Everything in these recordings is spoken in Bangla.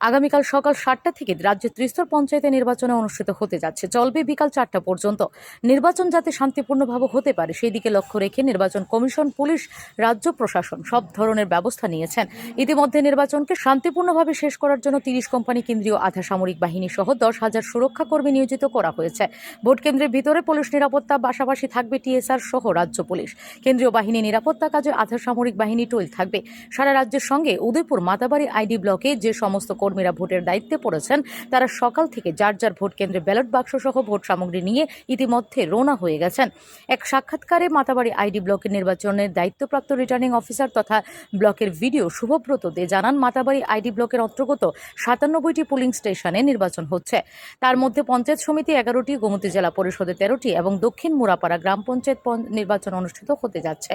আগামীকাল সকাল সাতটা থেকে রাজ্যের ত্রিস্তর পঞ্চায়েতে নির্বাচনে অনুষ্ঠিত হতে যাচ্ছে। চলবে বিকাল চারটা পর্যন্ত। নির্বাচন যাতে শান্তিপূর্ণভাবে হতে পারে সেই দিকে লক্ষ্য রেখে নির্বাচন কমিশন, পুলিশ, রাজ্য প্রশাসন সব ধরনের ব্যবস্থা নিয়েছেন। ইতিমধ্যে নির্বাচনকে শান্তিপূর্ণভাবে শেষ করার জন্য তিরিশ কোম্পানি কেন্দ্রীয় আধা সামরিক বাহিনী সহ দশ হাজার সুরক্ষা কর্মী নিয়োজিত করা হয়েছে। ভোট কেন্দ্রের ভিতরে পুলিশ নিরাপত্তা পাশাপাশি থাকবে টিএসআর সহ রাজ্য পুলিশ। কেন্দ্রীয় বাহিনী নিরাপত্তা কাজে আধা সামরিক বাহিনী টোল থাকবে। সারা রাজ্যের সঙ্গে উদয়পুর, মাতাবাড়ি, আইডি ব্লকে যে সমস্ত কর্মীরা ভোটের দায়িত্বে পড়েছেন। তারা সকাল থেকে যার যার ভোট কেন্দ্রে ব্যালট বাক্স সহ ভোট সামগ্রী নিয়ে ইতিমধ্যে রওনা হয়ে গেছেন। এক সাক্ষাৎকারে মাতাবাড়ি আইডি ব্লকের নির্বাচনের দায়িত্বপ্রাপ্ত রিটার্নিং অফিসার তথা ব্লকের ভিডিও শুভব্রত দে জানান, মাতাবাড়ি আইডি ব্লকের অন্তর্গত সাতানব্বইটি পুলিং স্টেশনে নির্বাচন হচ্ছে। তার মধ্যে পঞ্চায়েত সমিতি এগারোটি, গোমতী জেলা পরিষদে তেরোটি এবং দক্ষিণ মুরাপাড়া গ্রাম পঞ্চায়েত নির্বাচন অনুষ্ঠিত হতে যাচ্ছে।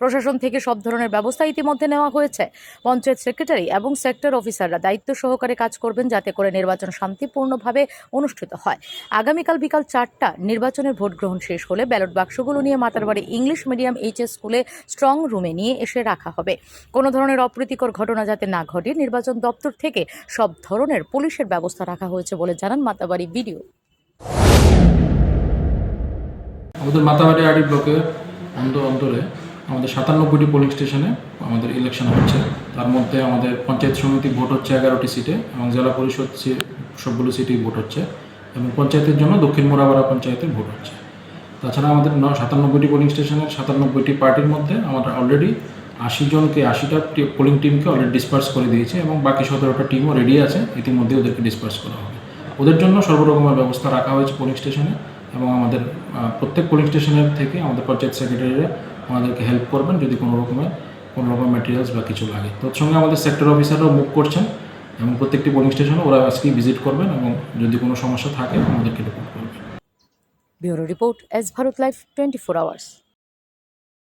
প্রশাসন থেকে সব ধরনের ব্যবস্থা ইতিমধ্যে নেওয়া হয়েছে। পঞ্চায়েত সেক্রেটারি এবং সেক্টর অফিসাররা দায়িত্ব সহকারে কাজ করবেন যাতে করে নির্বাচন শান্তিপূর্ণভাবে অনুষ্ঠিত হয়। আগামীকাল বিকাল চারটা নির্বাচনের ভোট গ্রহণ শেষ হলে ব্যালট বাক্সগুলো নিয়ে মাতারবাড়ি ইংলিশ মিডিয়াম এইচএস স্কুলে স্ট্রং রুমে নিয়ে এসে রাখা হবে। কোনো ধরনের অপ্রীতিকর ঘটনা যাতে না ঘটে, নির্বাচন দপ্তর থেকে সব ধরনের পুলিশের ব্যবস্থা রাখা হয়েছে বলে জানান মাতাবাড়ি ভিডিও আমাদের মাতাবাড়ি আড়ি ব্লকের অন্তর অন্তরে আমাদের সাতানব্বইটি পোলিং স্টেশনে আমাদের ইলেকশন হচ্ছে। তার মধ্যে আমাদের পঞ্চায়েত সমিতি ভোট হচ্ছে এগারোটি সিটে এবং জেলা পরিষদ সবগুলো সিটেই ভোট হচ্ছে এবং পঞ্চায়েতের জন্য দক্ষিণ মোরাবাড়া পঞ্চায়েতে ভোট হচ্ছে। তাছাড়া আমাদের সাতানব্বইটি পোলিং স্টেশনের সাতানব্বইটি পার্টির মধ্যে আমরা অলরেডি আশি জনকে, আশিটা পোলিং টিমকে অলরেডি ডিসপার্স করে দিয়েছে এবং বাকি সতেরোটা টিমও রেডি আছে। ইতিমধ্যে ওদেরকে ডিসপার্স করা হবে। ওদের জন্য সর্বরকমের ব্যবস্থা রাখা হয়েছে পোলিং স্টেশনে এবং আমাদের প্রত্যেক পোলিং স্টেশনের থেকে আমাদের পঞ্চায়েত সেক্রেটারিরা আমাদেরকে হেল্প করবেন যদি কোনো রকমের কোনো রকম ম্যাটেরিয়ালস বা কিছু লাগে। তৎসঙ্গে আমাদের সেক্টর অফিসাররাও মুভ করছেন এবং প্রত্যেকটি পোলিং স্টেশনে ওরা আজকেই ভিজিট করবেন এবং যদি কোনো সমস্যা থাকে, আমাদেরকে রিপোর্ট করবেন। Bureau report S Bharat life twenty four hours.